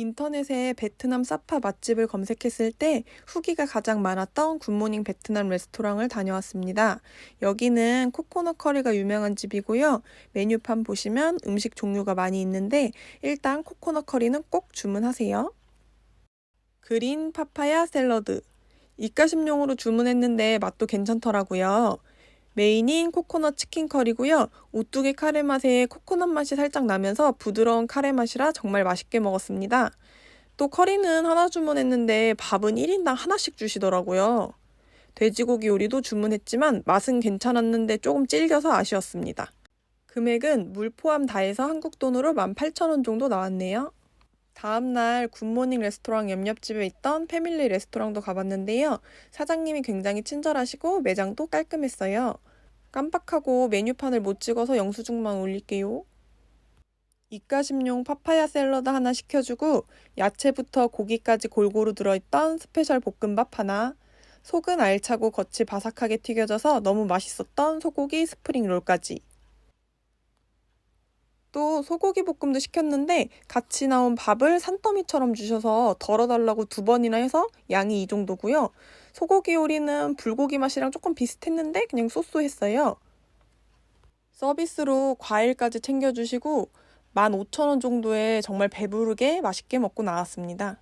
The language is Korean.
인터넷에 베트남 사파 맛집을 검색했을 때 후기가 가장 많았던 굿모닝 베트남 레스토랑을 다녀왔습니다. 여기는 코코넛 커리가 유명한 집이고요. 메뉴판 보시면 음식 종류가 많이 있는데 일단 코코넛 커리는 꼭 주문하세요. 그린 파파야 샐러드. 입가심용으로 주문했는데 맛도 괜찮더라고요. 메인인 코코넛 치킨 커리고요. 오뚜기 카레 맛에 코코넛 맛이 살짝 나면서 부드러운 카레 맛이라 정말 맛있게 먹었습니다. 또 커리는 하나 주문했는데 밥은 1인당 하나씩 주시더라고요. 돼지고기 요리도 주문했지만 맛은 괜찮았는데 조금 질겨서 아쉬웠습니다. 금액은 물 포함 다 해서 한국 돈으로 18,000원 정도 나왔네요. 다음날 굿모닝 레스토랑 옆옆집에 있던 패밀리 레스토랑도 가봤는데요. 사장님이 굉장히 친절하시고 매장도 깔끔했어요. 깜빡하고 메뉴판을 못 찍어서 영수증만 올릴게요. 입가심용 파파야 샐러드 하나 시켜주고 야채부터 고기까지 골고루 들어있던 스페셜 볶음밥 하나 속은 알차고 겉이 바삭하게 튀겨져서 너무 맛있었던 소고기 스프링 롤까지 또 소고기 볶음도 시켰는데 같이 나온 밥을 산더미처럼 주셔서 덜어달라고 두 번이나 해서 양이 이 정도고요. 소고기 요리는 불고기 맛이랑 조금 비슷했는데 그냥 쏘쏘했어요. 서비스로 과일까지 챙겨주시고 15,000원 정도에 정말 배부르게 맛있게 먹고 나왔습니다.